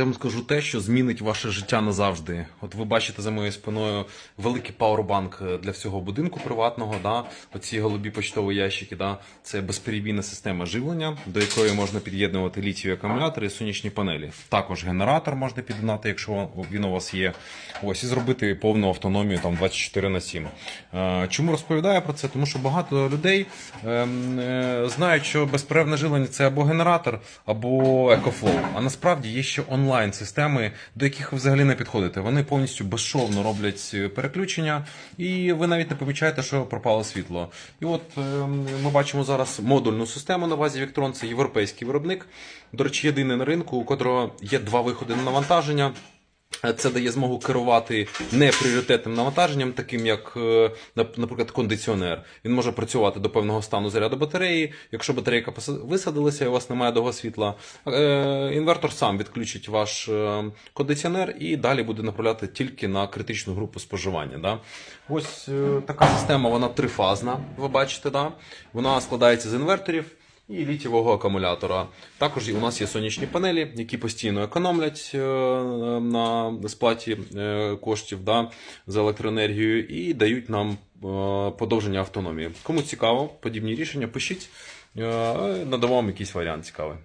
Я вам скажу те, що змінить ваше життя назавжди. От ви бачите за моєю спиною великий пауербанк е, для всього будинку приватного. Да? Оці голубі почтові ящики, да? це безперебійна система живлення, до якої можна під'єднувати літієві акумулятори і сонячні панелі. Також генератор можна під'єднати, якщо він у вас є. Ось і зробити повну автономію там 24 на 7. Е, Чому розповідаю про це? Тому що багато людей ем, е, знають, що безперервне живлення це або генератор, або екофлоу. А насправді є ще онлайн системи, до яких ви взагалі не підходите. Вони повністю безшовно роблять е, переключення, і ви навіть не помічаєте, що пропало світло. І от ем, ми бачимо зараз модульну систему на базі Victron, це європейський виробник. До речі, єдиний на ринку, у котрого є два виходи на навантаження. Це дає змогу керувати непріоритетним навантаженням, таким як, е, наприклад, кондиціонер. Він може працювати до певного стану заряду батареї. Якщо батарейка висадилася і у вас немає довго світла, е, інвертор сам відключить ваш е, кондиціонер і далі буде направляти тільки на критичну групу споживання. Да? Ось така система, вона трифазна, ви бачите, да? вона складається з інверторів і літівого акумулятора. Також у нас є сонячні панелі, які постійно економлять е, на сплаті е, коштів да, за електроенергію і дають нам е, подовження автономії. Кому цікаво, подібні рішення, пишіть, Надавав вам якийсь варіант цікавий.